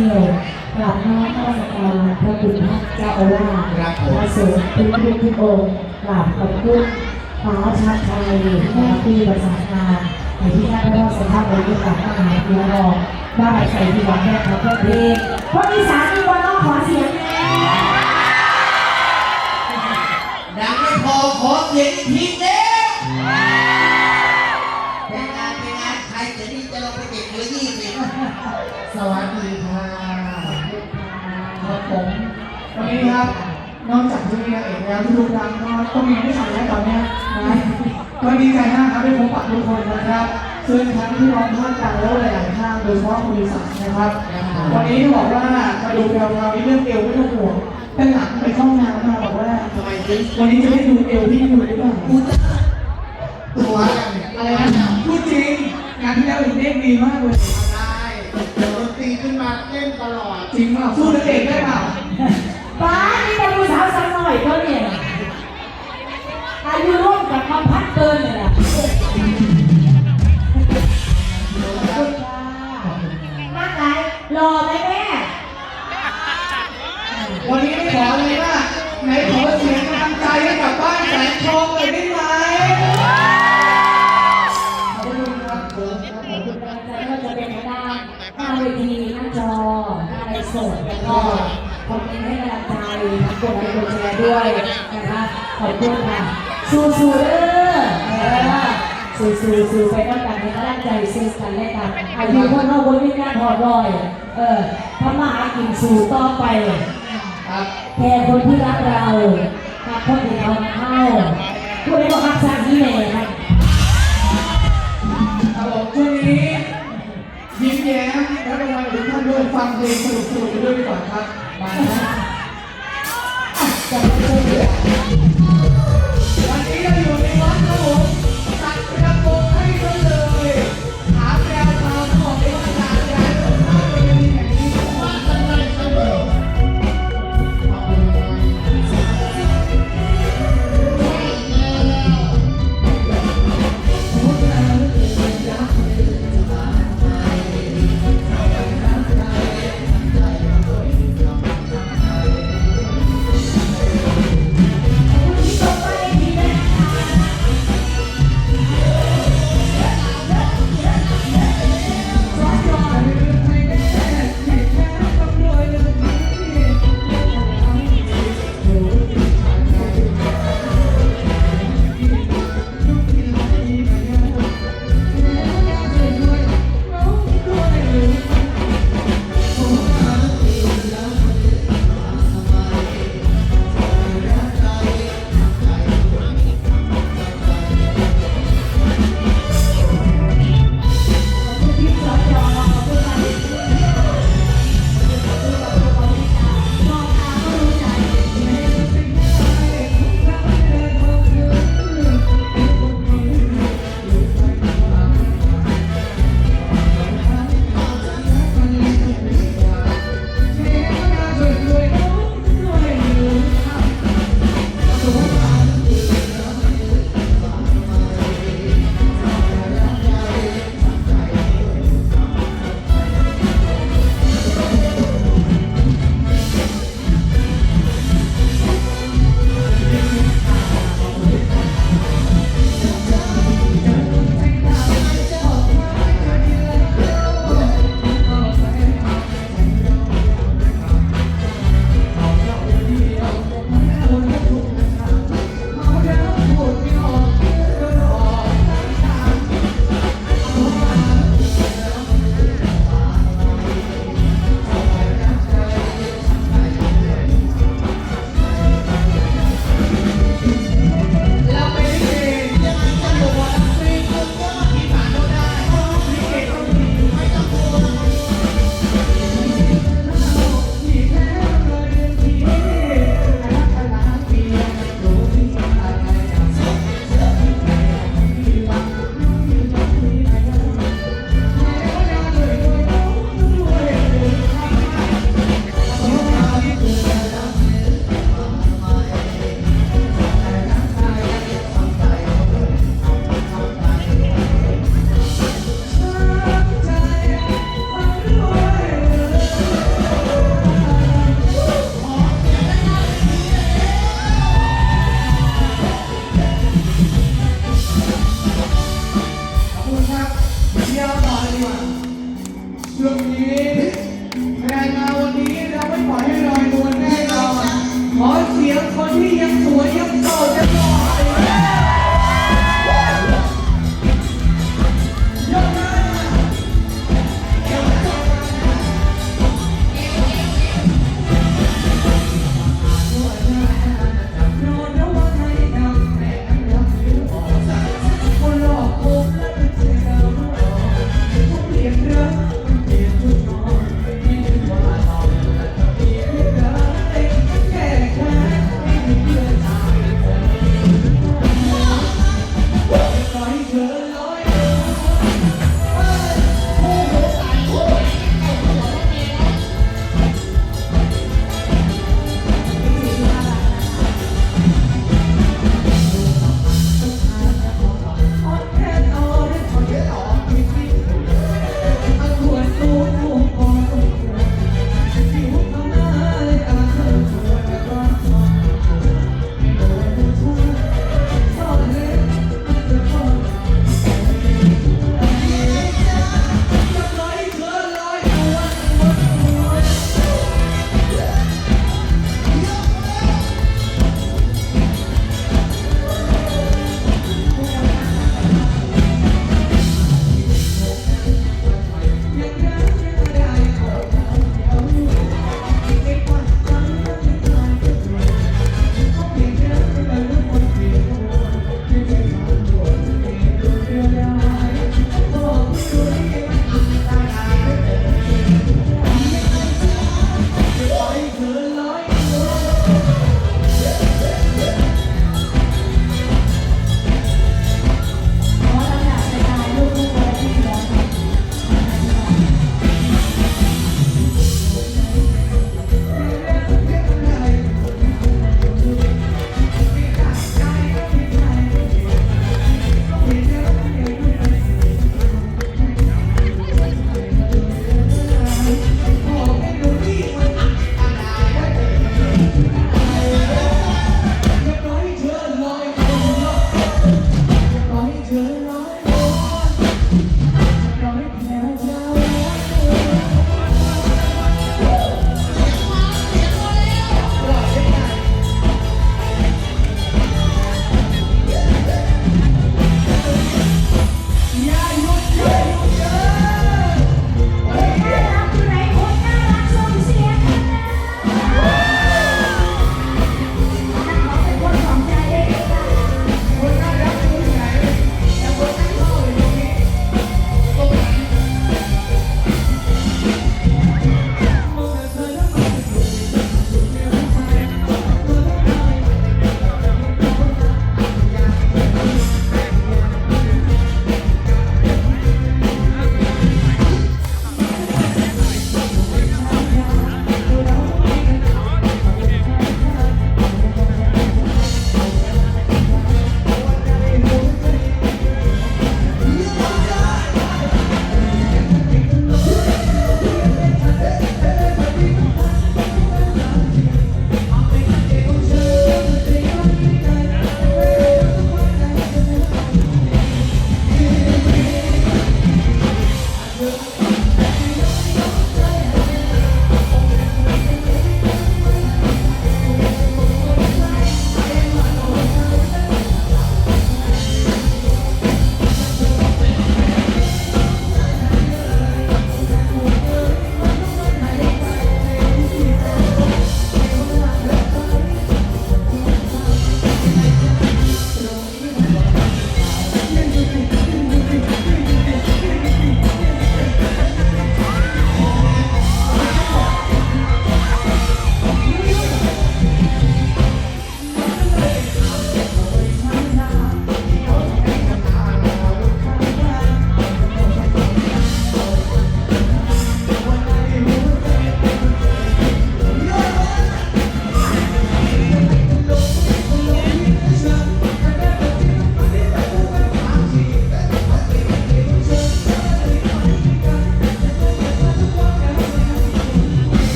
เดียวกราบน้อมนมัสการพระคุณพระเจ้าอาวาสครับผม พระสงฆ์ทุกทุกทุกองค์กราบขอบคุณฟ้าชาติไทยแม่ที่ประสานงานในที่ท่านพระสภาพบริการมหาวิทยาลัยบ้านใส่ที่วังแม่ครับเพื่อเพลงคนอีสานมีวันต้องขอเสียงางเอกแล้วทุกๆครั้งก็ต้องมีผู้ชายแล้วตอนเนี้ยนะก็ดีใจมากครับได้พบปะทุกคนนะครับซึ่งทั้งที่ร้องภาคกลางแล้วหลายๆภาคโดยเฉพาะคนอีสานนะครับ วันนี้บอกว่ามาดูแววๆนี้เรื่องเอวไม่ต้องห่วงแต่หลังไปเข้าห้องน้ำมาบอกว่าทำไมถึงวันนี้จะได้ดูเอวที่อยู่หรือเปล่ากูจะตัวกันเนี่ยอะไรนะพูดจริงงานที่แล้วเด็กดีมากเลยได้ดนตรีขึ้นมาเล่นตลอดจริงเปล่าสู้นักเอกได้เปล่า ป้านี่เป็นผู้สาวสักหน่อยก็เนี่ยอายุร่วมกับความพัดเกินเลยนะ สู้ๆๆไปด้วยกันให้กำลังใจซึ่งกันและกันอายุคนเฮาบ่มีงานถอดรอย เออทำมาหากินสู่ต่อไปครับแทนคนที่รักเรารักคนที่เราเข้าผู้ใดบอกรักสร้างที่ไหนครับผมช่วงนี้ยิ้มแย้มและรางวัลทุกท่านด้วยฟังเพลงสนุกๆไปด้วยดีกว่าครับมานะจะไม่ใช่เรื่อง